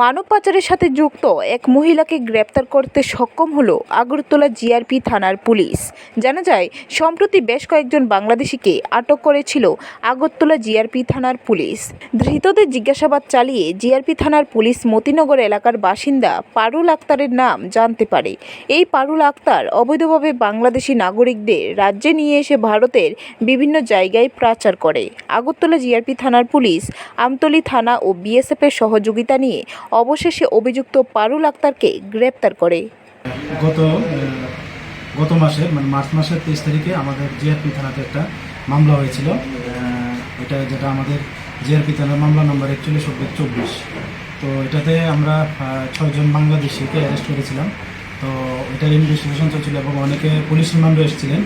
মানব পাচারের সাথে যুক্ত এক মহিলাকে গ্রেপ্তার করতে সক্ষম হলো আগরতলা জিআরপি থানার পুলিশ। জানা যায়, সম্প্রতি বেশ কয়েকজন বাংলাদেশিকে আটক করেছিল আগরতলা জিআরপি থানার পুলিশ। ধৃতদের জিজ্ঞাসাবাদ চালিয়ে জিআরপি থানার পুলিশ মতিনগর এলাকার বাসিন্দা পারুল আক্তারের নাম জানতে পারে। এই পারুল আক্তার অবৈধভাবে বাংলাদেশি নাগরিকদের রাজ্যে নিয়ে এসে ভারতের বিভিন্ন জায়গায় পাচার করে। আগরতলা জিআরপি থানার পুলিশ আমতলী থানা ও বিএসএফের সহযোগিতা নিয়ে অবশেষে অভিযুক্ত পারুল আক্তারকে গ্রেপ্তার করে। গত গত মাসে মানে মার্চ মাসের তেইশ তারিখে আমাদের জিআরপি থানাতে একটা মামলা হয়েছিল। এটা যেটা আমাদের জিআরপি থানার মামলা নম্বর একচল্লিশ অব্দিক চব্বিশ। তো এটাতে আমরা ছয়জন বাংলাদেশিকে অ্যারেস্ট করেছিলাম। তো এটার ইনভেস্টিগেশন চলছিল এবং অনেকে পুলিশ রিমান্ডও এসেছিলেন।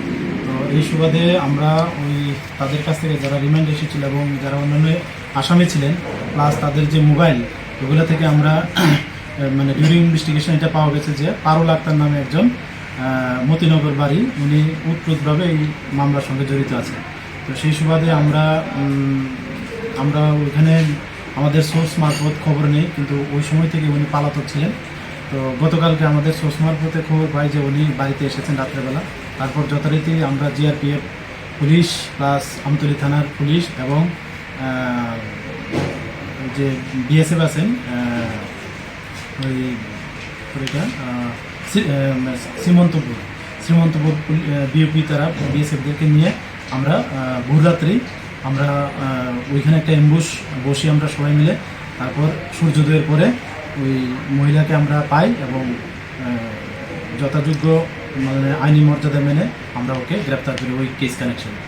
তো এই সুবাদে আমরা ওই তাদের কাছ থেকে যারা রিমান্ড এসেছিল এবং যারা অন্যান্য আসামি ছিলেন প্লাস তাদের যে মোবাইল ওগুলো থেকে আমরা মানে ডিউরিং ইনভেস্টিগেশন এটা পাওয়া গেছে যে পারুল আক্তার নামে একজন মতিনগর বাড়ি, উনি উৎপ্রুতভাবে এই মামলার সঙ্গে জড়িত আছে তো সেই সুবাদে আমরা আমরা ওইখানে আমাদের সোর্স মারফত খবর নেই, কিন্তু ওই সময় থেকে উনি পালাতক ছিলেন। তো গতকালকে আমাদের সোর্স মারফতে খবর পাই যে উনি বাড়িতে এসেছেন রাত্রেবেলা। তারপর যথারীতি আমরা জিআরপিএফ পুলিশ প্লাস আমতলী থানার পুলিশ এবং যে বিএসএফ আছেন ওই আহ, শ্রীমন্তপুর শ্রীমন্তপুর বিওপি তারা বিএসএফদেরকে নিয়ে আমরা ভোররাত্রি আমরা ওইখানে একটা এম্বুশ বসি আমরা সবাই মিলে তারপর সূর্যোদয়ের পরে ওই মহিলাকে আমরা পাই এবং যথাযোগ্য মানে আইনি মর্যাদা মেনে আমরা ওকে গ্রেপ্তার করি ওই কেস কানেকশনে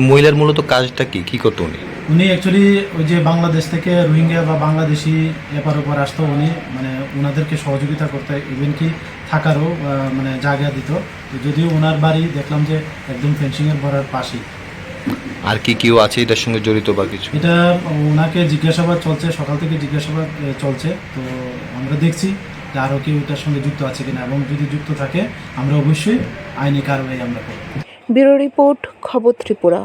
মহিলার মূলত কাজটা কি? কি করতো উনি? উনি অ্যাকচুয়ালি ওই যে বাংলাদেশ থেকে রোহিঙ্গা বা বাংলাদেশি এপার ওপার আসতো উনি মানে ওনাদেরকে সহযোগিতা করতে ইভেন কি থাকারও মানে জায়গা দিত। তো যদিও ওনার বাড়ি দেখলাম যে একদম ফেন্সিংয়ের বড়ার পাশেই। আর কি কেউ আছে এটার সঙ্গে জড়িত বা কিছু? এটা ওনাকে জিজ্ঞাসাবাদ চলছে সকাল থেকে জিজ্ঞাসাবাদ চলছে। তো আমরা দেখছি যে আরও কেউ এটার সঙ্গে যুক্ত আছে কিনা এবং যদি যুক্ত থাকে আমরা অবশ্যই আইনি কারবাই আমরা করব। ব্যুরো রিপোর্ট খবর ত্রিপুরা।